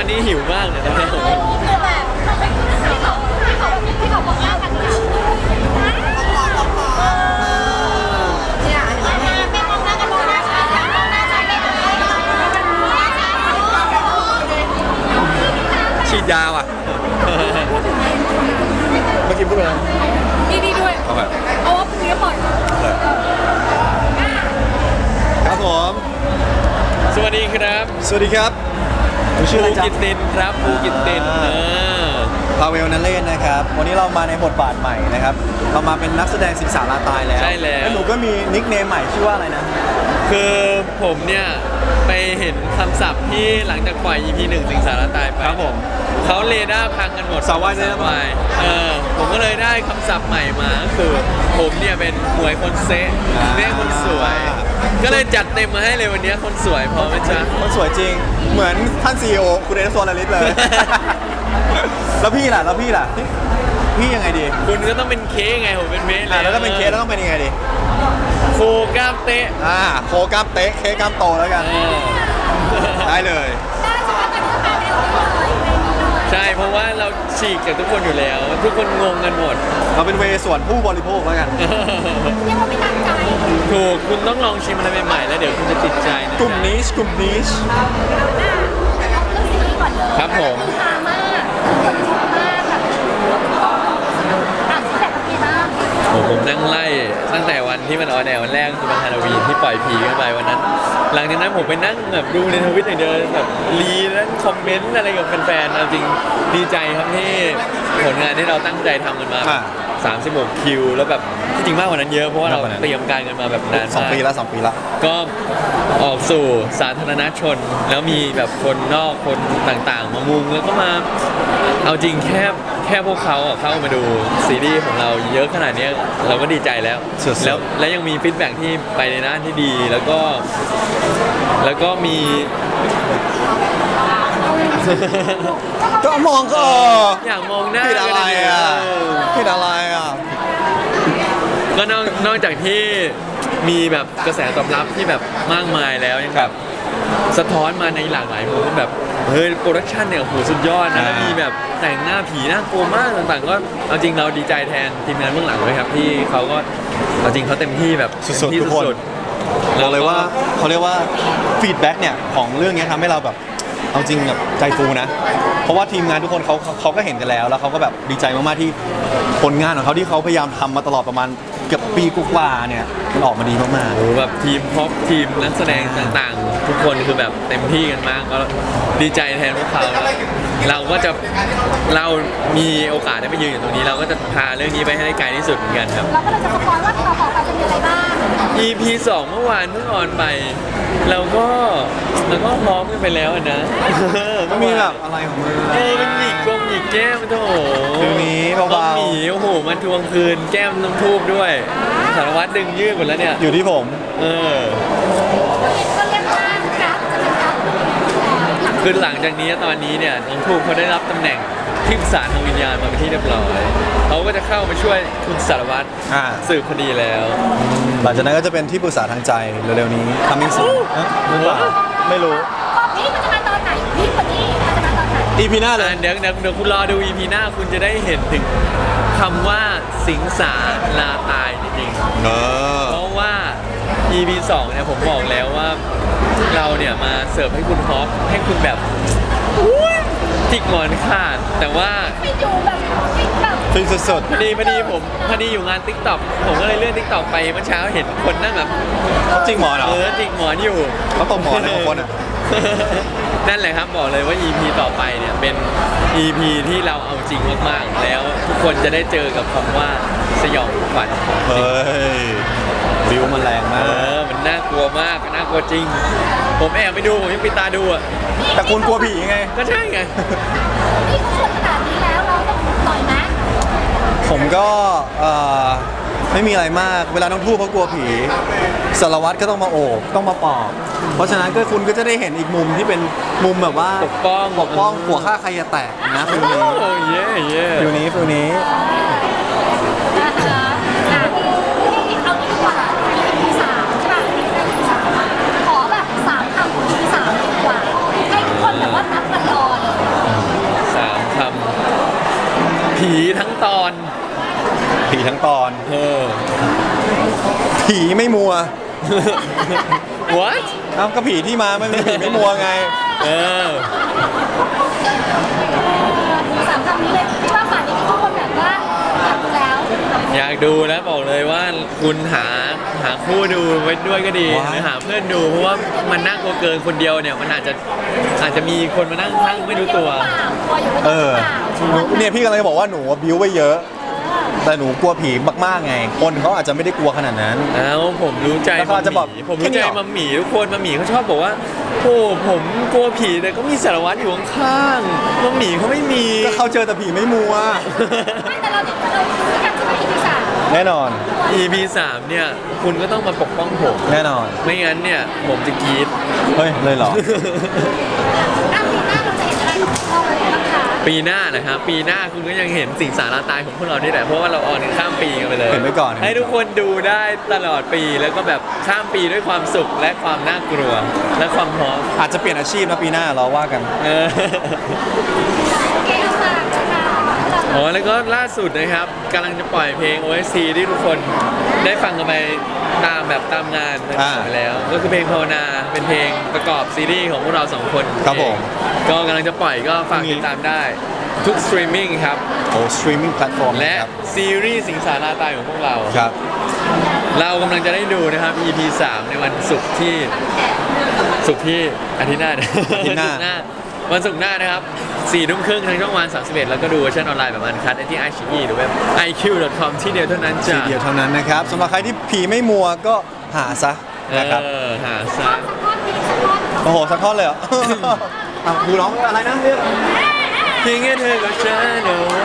อนนี้หิวมากเลยตอนนี้ผมคือแบบที่เขาที่เขาที่เขาบอกว่ากันเนี่ยเนี่ยไม่มองหน้ากันมองหน้าฉันมองหน้าฉันได้ไหมมองหน้าฉันฉีดยาว่ะเมื่อกี้พูดอะไรดีดีด้วยโอเคเอาว่าพรุ่งนี้ปล่อยครับผม สวัสดีครับ สวัสดีครับ ผมชื่ออะไรภูจ๊ะ กิตตินครับภูกิตตินอ่าเออ พาเวลนันเล่นนะครับ วันนี้เรามาในบทบาทใหม่นะครับ เรามาเป็นนักแสดงสิงสาราตายแล้วใช่แล้ว หนูก็มีนิกเนมใหม่ชื่อว่าอะไรนะ คือผมเนี่ย ไปเห็นคำศัพท์ที่หลังจากปล่อย EP หนึ่งสิงสารตายไปครับผมเขาเรดาร์พังกันหมดสาววายเรดาร์พังสวายเออผมก็เลยได้คำศัพท์ใหม่มาก็คือ ผมเนี่ยเป็นหมวยคนเซ่เซ่คนสวย ก็เลยจัดเต็มมาให้เลยวันนี้คนสวยพอไหมจ๊ะคนสวยจริง เหมือนท่านซีอคุณเอสโซลาริสเลย แล้วพี่ล่ะ แล้วพี่ล่ะ พี่ยังไงดีคุณก็ต้องเป็นเค้กไงผมเป็นเมสอะแล้วถ้าเป็นเคสแล้วต้องเป็นยังไงดี โคกล้ามเตะอ่า โคกล้ามเตะ เค้กกล้ามโตแล้วกัน เออ ได้เลย ใช่เพราะว่าเราฉีกจากทุกคนอยู่แล้ว ทุกคนงงกันหมด เราเป็นเวส่วนผู้บริโภคแล้วกัน เรียกว่าไม่ตั้งใจถูกคุณต้องลองชิมอะไรใหม่ๆแล้วเดี๋ยวคุณจะติดใจนะกลุ่มนี้กลุ่มนี้เอาเรื่องซีรีส์ก่อนเลยครับผมฮามากคนชอบมากแบบอ่านที่แบบเป็นไงบ้าง โอ้ผมนั่งไล่ ตั้งแต่วันที่มันออนแอร์วันแรกคือวันฮาโลวีนที่ปล่อยผีกันไปวันนั้น หลังจากนั้นผมไปนั่งแบบดูในทวิตอย่างเดียวแบบรีแล้วคอมเมนต์อะไรกับแฟนๆเอาจริงดีใจครับที่ผลงานที่เราตั้งใจทำกันมาอ่า36คิว แล้วแบบที่จริงมากกว่านั้นเยอะเพราะว่าเรามากกว่านั้นเตรียมการกันมาแบบนานสองมาก ปีละสองปีละก็ออกสู่สาธารณชน แล้วมีแบบคนนอกคนต่างๆ มามุงแล้วก็มาเอาจริงแค่แค่พวกเขาอะเข้ามาดูซีรีส์ของเราเยอะขนาดเนี้ยเราก็ดีใจแล้ว สุดๆ แล้วและยังมีฟีดแบ็กที่ไปในด้านที่ดีแล้วก็ แล้วก็มี ก็มองก็อยากมองหน้าผิดอะไรอะเออผิดอะไรอะ ก็นอกนอกจากที่มีแบบกระแสตอบรับที่แบบมากมายแล้วยังแบบสะท้อนมาในหลากหลายมุมว่าแบบ เฮ้ยโปรดักชันเนี่ยโหสุดยอดนะอ่าแล้วมีแบบแต่งหน้าผีน่ากลัวมากต่างๆ ก็เอาจริงเราดีใจแทนทีมงานเบื้องหลังด้วยครับที่เขาก็เอาจริงเขาเต็มที่แบบสุดๆเต็มที่ทุกคนสุดๆบอกเลยว่าเขาเรียกว่าฟีดแบ็กเนี่ยของเรื่องเนี้ยทำให้เราแบบเอาจริงแบบใจฟูนะ เพราะว่าทีมงานทุกคนเขาเขาเขาก็เห็นกันแล้ว แล้วเขาก็แบบดีใจมากๆที่ผลงานของเขาที่เขาพยายามทำมาตลอดประมาณ เกือบปีกว่าๆเนี่ยมันออกมาดีมากโอ้โหแบบทีมพ็อปทีมนักแสดงต่างๆ ทุกคนคือแบบเต็มที่กันมากก็ดีใจแทนพวกเขาเราก็จะเรามีโอกาสได้ไปยืนอยู่ตรงนี้ เราก็จะพาเรื่องนี้ไปให้ได้ไกลที่สุดเหมือนกันครับ เราก็เลยจะสปอยว่าต่อต่อไปจะมีอะไรบ้าง EP 2 เมื่อวานเพิ่งออนไป เราก็เราก็พร้อมกันไปแล้วอะนะๆก็มีแบบอะไรของมึงเออมันหยิกกงหยิกแก้มโถฟิลนี้เบา ๆต้องหมีโอ้โหมันทวงคืนแก้มน้ำทูบด้วยสารวัตรดึงยืดหมดแล้วเนี่ย อยู่ที่ผม เออ ก็เรียกว่ากราฟจะเป็นกราฟคือหลังจากนี้ตอนนี้เนี่ยน้องทูบเขาได้รับตำแหน่งที่ปรึกษาทางวิญญาณมาเป็นที่เรียบร้อยเขาก็จะเข้ามาช่วยคุณสารวัตรอ่า สืบคดีแล้วหลังจากนั้นก็จะเป็นที่ปรึกษาทางใจเร็วๆนี้ coming soon เอ๊ะหรือเปล่าไม่รู้ EP หน้าเลย อะเดี๋ยวเดี๋ยวเดี๋ยวคุณรอดู EP หน้าคุณจะได้เห็นถึงคำว่าสิงสาลาตายจริงๆ เออ เพราะว่า EP 2เนี่ยผมบอกแล้วว่าเราเนี่ยมาเสิร์ฟให้คุณฮอปให้คุณแบบอุ๊ยจิกหมอนขาด แต่ว่าไม่อยู่แบบฟิตแบบฟินสุดพอดีพอดีผมพอดีอยู่งาน t ิ k t o k ผมก็เลยเลื่อน t ิ k t o k ไปเมื่อเช้าเห็นคนนั่งแบบๆจริงหมอเหรอเออจิกหมอนอยู่ เขาตบหมอนในบางคนอะ นั่นแหละครับบอกเลยว่า EP ต่อไปเนี่ยเป็น EP ที่เราเอาจริงมากๆ แล้วทุกคนจะได้เจอกับคำว่าสยองขวัญของจริง เฮ้ยวิวมันแรงเอมากอ มันน่ากลัวมาก น่ากลัวจริง ผมแอบไปดู ผมยังปิดตาดูอะ แต่คุณกลัวผีไง ก็ใช่ไง นี่เขาชวนขนาดนี้แล้วเราต้องต่อยนะผมก็เอ่อ ไม่มีอะไรมาก เวลาน้องทู่เขากลัวผีสารวัตรก็ต้องมาโอบต้องมาปอบ เพราะฉะนั้นก็คุณก็จะได้เห็นอีกมุมที่เป็นมุมแบบว่าปกป้อง ปกป้องกลัวฆ่าใครจะแตกนะฟิลนี้โอ้เย่เย่ฟิลนี้ฟิลนี้ สามคำผีทั้งตอน แบบว่านับกันรอเลยทั้งตอน เออ ผีไม่มัว what เอ้าก็ผีที่มาไม่มีผีไม่มัวไง เออ สามคำนี้เลยที่ว่าป่านนี้ทุกคนแบบว่าอยากดูแล้วอยากดูแล้วบอกเลยว่าคุณหาหาคู่ดูไว้ด้วยก็ดีว้ายหรือหาเพื่อนดูเพราะว่ามันน่ากลัวเกินคนเดียวเนี่ยมันอาจจะอาจจะมีคนมานั่งข้างไม่รู้ตัวกลัวอยู่เอว่าอหนูเนี่ยพี่กำลังจะบอกว่าหนูบิ้วไว้เยอะ แต่หนูกลัวผีมากๆไง คนเขาอาจจะไม่ได้กลัวขนาดนั้น เอ้าผมรู้ใจแล้วเขาอาจจะบอกมัมหมี่ผมรู้ใจแค่นี้เหรอ มัมหมี่ทุกคนมัมหมี่เขาชอบบอกว่าโอ้ผมกลัวผีแต่ก็มีสารวัตรอยู่ข้างๆมัมหมี่เขาไม่มี ก็เขาเจอแต่ผีไม่มัว ไม่แต่เราเด็กเรารู้กันใช่ไหมอีพีสามแน่นอน EP 3เนี่ย คุณก็ต้องมาปกป้องผม แน่นอน ไม่งั้นเนี่ย ผมจะกรีด เฮ้ย เลยเหรออ้าวปีหน้า ปีหน้านะครับ ปีหน้าคุณก็ยังเห็นสิ่งสาราตายของพวกเรานี่แหละเพราะว่าเราออนกันข้ามปีกันไปเลยเห็นไว้ก่อน ให้ทุกคนดูได้ตลอดปีแล้วก็แบบข้ามปีด้วยความสุขและความน่ากลัว และความพร้อมอาจจะเปลี่ยนอาชีพนะปีหน้าเราว่ากัน เออ โอเคเอาฝากเลยค่ะ อ๋อแล้วก็ล่าสุดนะครับกำลังจะปล่อยเพลง OST ที่ทุกคนได้ฟังกันไปตามแบบตามงานต่างๆไปแล้ว ก็คือเพลงภาวนาเป็นเพลงประกอบซีรีส์ของพวกเราสองคนครับผม ก็กำลังจะปล่อยก็ฝากติดตามได้ทุกสตรีมมิ่งครับ โอ้สตรีมมิ่งแพลตฟอร์มและครับซีรีส์สิงสาราตายของพวกเรา ครับ เรากำลังจะได้ดูนะครับ EP 3 ในวันศุกร์ที่ศุกร์ที่อาทิตย์หน้าอาทิตย์หน้าศุกร์วันศุกร์หน้านะครับ 4ทุ่มครึ่งทางช่องวัน 31 แล้วก็ดูเวอร์ชันออนไลน์แบบอันคัดได้ที่ iQIYI หรือเว็บ iq.com ที่เดียวเท่านั้นทีจ้ะเดียวเท่านั้นนะครับสำหรับใครที่ผีไม่มัวก็หาซะนะครับเออหาซะสักท่อนเพลงสักท่อนโอ้โหสักท่อนเลยเหรอ อะดูร้องอะไรนะเรียกทิ้งให้เธอกับฉันเอาไว้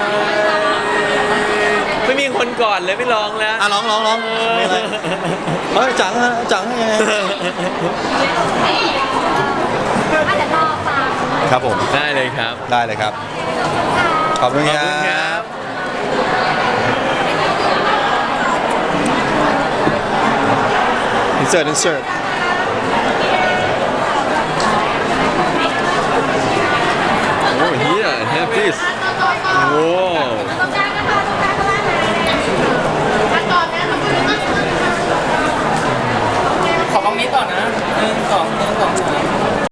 ไม่มีคนก่อนเลยไม่ร้องแล้ว อะร้องร้องร้องมีอะไรเฮ้ยจังฮะจังยังไงอะเดี๋ยวรอฟัง ครับผม ได้เลยครับ ได้เลยครับ ขอบคุณขคอบรัคุณครับบอินเสิร์ตอินเสิร์ตโอ้เฮีย have this โอ้